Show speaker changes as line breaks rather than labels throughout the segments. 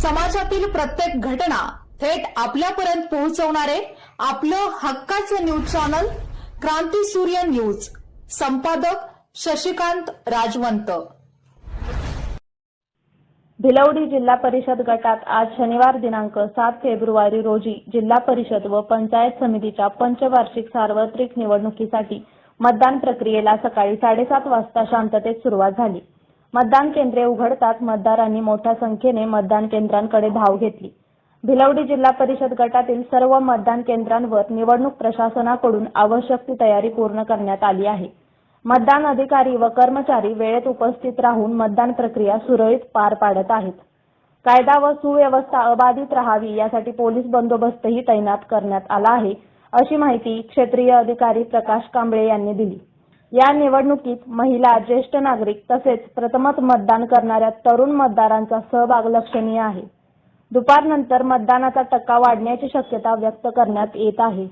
समाजातील प्रत्येक घटना थेट आपल्यापर्यंत पोहोचवणारे आपलं हक्काचं न्यूज चॅनल क्रांती सूर्य न्यूज. संपादक शशिकांत राजवंत.
भिलवडी जिल्हा परिषद गटात आज शनिवार दिनांक सात फेब्रुवारी रोजी जिल्हा परिषद व पंचायत समितीच्या पंचवार्षिक सार्वत्रिक निवडणुकीसाठी मतदान प्रक्रियेला सकाळी साडेसात वाजता शांततेत सुरुवात झाली. मतदान केंद्रे उघडताच मतदारांनी मोठ्या संख्येने मतदान केंद्रांकडे धाव घेतली. भिलवडी जिल्हा परिषद गटातील सर्व मतदान केंद्रांवर निवडणूक प्रशासनाकडून आवश्यक ती तयारी पूर्ण करण्यात आली आहे. मतदान अधिकारी व कर्मचारी वेळेत उपस्थित राहून मतदान प्रक्रिया सुरळीत पार पाडत आहेत. कायदा व सुव्यवस्था अबाधित राहावी यासाठी पोलीस बंदोबस्तही तैनात करण्यात आला आहे अशी माहिती क्षेत्रीय अधिकारी प्रकाश कांबळे यांनी दिली. या निवडणुकीत महिला ज्येष्ठ नागरिक तसेच प्रथमच मतदान करणाऱ्या तरुण मतदारांचा सहभाग लक्षणीय आहे. दुपारनंतर मतदानाचा टक्का वाढण्याची शक्यता व्यक्त करण्यात येत आहे.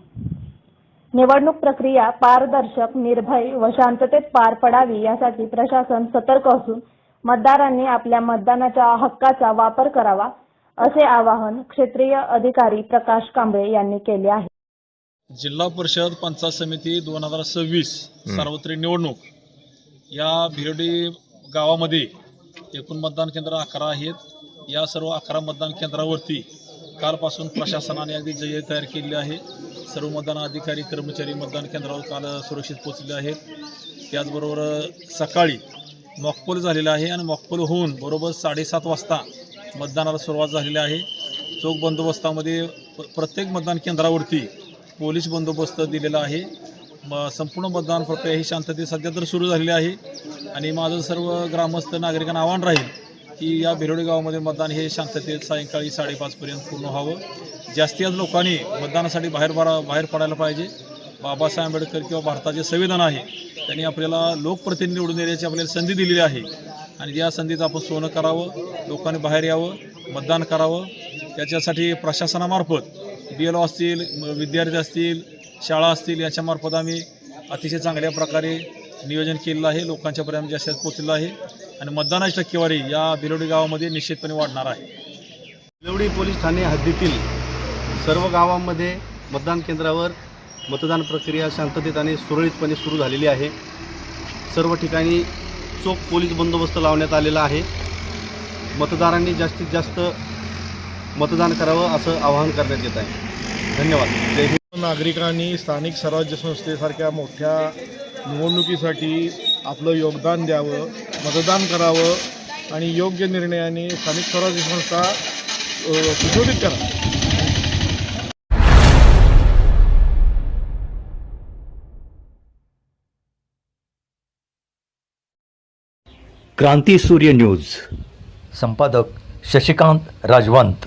निवडणूक प्रक्रिया पारदर्शक निर्भय व शांततेत पार पडावी यासाठी प्रशासन सतर्क असून मतदारांनी आपल्या मतदानाच्या हक्काचा वापर करावा असे आवाहन क्षेत्रीय अधिकारी प्रकाश कांबळे यांनी केले आहे.
जिल्हा परिषद पंचायत समिती दोन हजार सव्वीस सार्वत्रिक निवडणूक या भिरडी गावामध्ये एकूण मतदान केंद्र अकरा आहेत. या सर्व अकरा मतदान केंद्रावरती कालपासून प्रशासनाने अगदी जय तयार केलेली आहे. सर्व मतदान अधिकारी कर्मचारी मतदान केंद्रावर काल सुरक्षित पोहोचले आहेत. त्याचबरोबर सकाळी मॉकपोल झालेला आहे आणि मॉकपोल होऊन बरोबर साडेसात वाजता मतदानाला सुरुवात झालेली आहे. चोख बंदोबस्तामध्ये प्रत्येक मतदान केंद्रावरती पोलीस बंदोबस्त दिलेला आहे. म संपूर्ण मतदान प्रक्रिया ही शांततेत सध्या तर सुरू झालेली आहे. आणि माझं सर्व ग्रामस्थ नागरिकांना आव्हान राहील की या भिरोडी गावामध्ये मतदान हे शांततेत सायंकाळी साडेपाचपर्यंत पूर्ण व्हावं. जास्तीत जास्त लोकांनी मतदानासाठी बाहेर पडा बाहेर पडायला पाहिजे. बाबासाहेब आंबेडकर किंवा भारताचे संविधान आहे त्यांनी आपल्याला लोकप्रतिनिधी निवडून देण्याची आपल्याला संधी दिलेली आहे. आणि या संधीचं आपण सोनं करावं लोकांनी बाहेर यावं मतदान करावं. त्याच्यासाठी प्रशासनामार्फत बी एल ओ असतील विद्यार्थी असतील शाळा असतील याच्यामार्फत आम्ही अतिशय चांगल्या प्रकारे नियोजन केलेलं आहे. लोकांच्यापर्यंत जास्त पोचलेलं आहे आणि मतदानाची टक्केवारी या बिलोडी गावामध्ये निश्चितपणे वाढणार आहे.
बिलोडी पोलीस ठाणे हद्दीतील सर्व गावांमध्ये मतदान केंद्रावर मतदान प्रक्रिया शांततेत आणि सुरळीतपणे सुरू झालेली आहे. सर्व ठिकाणी चोख पोलीस बंदोबस्त लावण्यात आलेला आहे. मतदारांनी जास्तीत जास्त मतदान करावं असं आवाहन करण्यात येत आहे. धन्यवाद. जय हिंद.
नागरिकांनी स्थानिक स्वराज्य संस्थेसारख्या मोठ्या निवडणुकीसाठी आपलं योगदान द्यावं मतदान करावं आणि योग्य निर्णयाने स्थानिक स्वराज्य संस्था अ, सुशोभित करा
क्रांती सूर्य न्यूज. संपादक शशिकांत राजवंत.